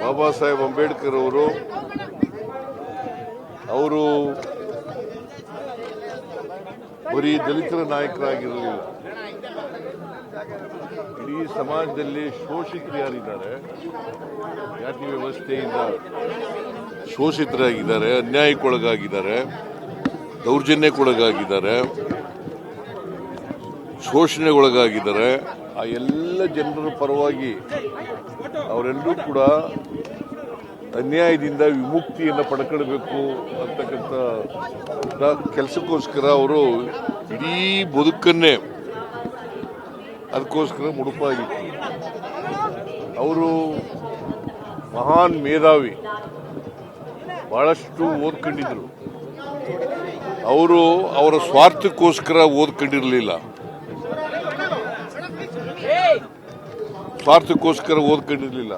ಬಾಬಾ ಸಾಹೇಬ್ ಅಂಬೇಡ್ಕರ್ ಅವರು ಅವರು ಬರೀ ದಲಿತರ ನಾಯಕರಾಗಿರಲಿಲ್ಲ. ಇಡೀ ಸಮಾಜದಲ್ಲಿ ಶೋಷಿತರು ಯಾರಿದ್ದಾರೆ? ಜಾತಿ ವ್ಯವಸ್ಥೆಯಿಂದ ಶೋಷಿತರಾಗಿದ್ದಾರೆ, ಅನ್ಯಾಯಕ್ಕೊಳಗಾಗಿದ್ದಾರೆ, ದೌರ್ಜನ್ಯಕ್ಕೊಳಗಾಗಿದ್ದಾರೆ, ಶೋಷಣೆಗೊಳಗಾಗಿದ್ದಾರೆ. ಆ ಎಲ್ಲ ಜನರ ಪರವಾಗಿ ಅವರೆಲ್ಲರೂ ಕೂಡ ಅನ್ಯಾಯದಿಂದ ವಿಮುಕ್ತಿಯನ್ನು ಪಡ್ಕೊಳ್ಬೇಕು ಅಂತಕ್ಕಂಥ ಕೆಲಸಕ್ಕೋಸ್ಕರ ಅವರು ಇಡೀ ಬದುಕನ್ನೇ ಅದಕ್ಕೋಸ್ಕರ ಮುಡುಪಾಗಿತ್ತು. ಅವರು ಮಹಾನ್ ಮೇಧಾವಿ. ಬಹಳಷ್ಟು ಓದ್ಕೊಂಡಿದ್ರು. ಅವರು ಅವರ ಸ್ವಾರ್ಥಕ್ಕೋಸ್ಕರ ಓದ್ಕೊಂಡಿರಲಿಲ್ಲ. ಸ್ವಾರ್ಥಕ್ಕೋಸ್ಕರ ಓದ್ಕೊಂಡಿರಲಿಲ್ಲ.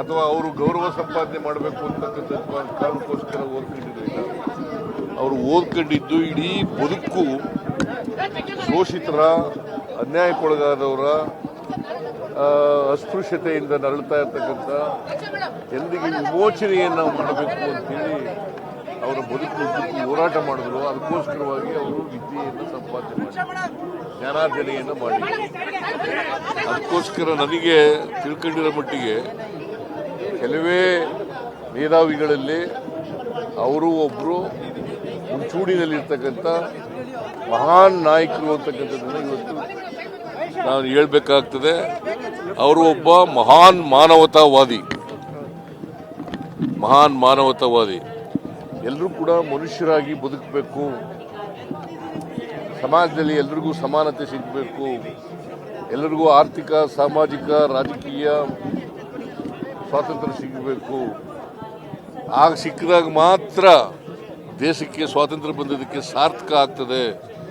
ಅಥವಾ ಅವರು ಗೌರವ ಸಂಪಾದನೆ ಮಾಡಬೇಕು ಅಂತಕ್ಕಂಥ ಕಾರಣಕ್ಕೋಸ್ಕರ ಓದ್ಕೊಂಡಿರಲಿಲ್ಲ. ಅವರು ಓದ್ಕೊಂಡಿದ್ದು ಇಡೀ ಬದುಕು ಶೋಷಿತರ, ಅನ್ಯಾಯಕ್ಕೊಳಗಾದವರ ಅಸ್ಪೃಶ್ಯತೆಯಿಂದ ನರಳ್ತಾ ಇರ್ತಕ್ಕಂಥ ಜನರಿಗೆ ವಿಮೋಚನೆಯನ್ನು ಮಾಡಬೇಕು ಅಂತೇಳಿ ಅವರ ಬದುಕು ಹೋರಾಟ ಮಾಡಿದ್ರು. ಅದಕ್ಕೋಸ್ಕರವಾಗಿ ಅವರು ವಿದ್ಯೆಯನ್ನು ಸಂಪಾದನೆ ಮಾಡಿದ್ರು. ಜ್ಞಾನಾರ್ಜನೆಯನ್ನು ಮಾಡಿ. ಅದಕ್ಕೋಸ್ಕರ ನನಗೆ ತಿಳ್ಕೊಂಡಿರೋ ಮಟ್ಟಿಗೆ ಕೆಲವೇ ಮೇಧಾವಿಗಳಲ್ಲಿ ಅವರು ಒಬ್ಬರು ಮುಂಚೂಣಿನಲ್ಲಿರ್ತಕ್ಕಂಥ ಮಹಾನ್ ನಾಯಕರು ಅಂತಕ್ಕಂಥದ್ದನ್ನು ಇವತ್ತು ನಾನು ಹೇಳಬೇಕಾಗ್ತದೆ. ಅವರು ಒಬ್ಬ ಮಹಾನ್ ಮಾನವತಾವಾದಿ. ಮಹಾನ್ ಮಾನವತಾವಾದಿ. ಎಲ್ಲರೂ ಕೂಡ ಮನುಷ್ಯರಾಗಿ ಬದುಕಬೇಕು. ಸಮಾಜದಲ್ಲಿ ಎಲ್ರಿಗೂ ಸಮಾನತೆ ಸಿಗಬೇಕು. ಎಲ್ಲರಿಗೂ ಆರ್ಥಿಕ, ಸಾಮಾಜಿಕ, ರಾಜಕೀಯ ಸ್ವಾತಂತ್ರ್ಯ ಸಿಗಬೇಕು. ಆಗ ಸಿಕ್ಕಿದಾಗ ಮಾತ್ರ ದೇಶಕ್ಕೆ ಸ್ವಾತಂತ್ರ್ಯ ಬಂದಿದ್ದಕ್ಕೆ ಸಾರ್ಥಕ ಆಗ್ತದೆ.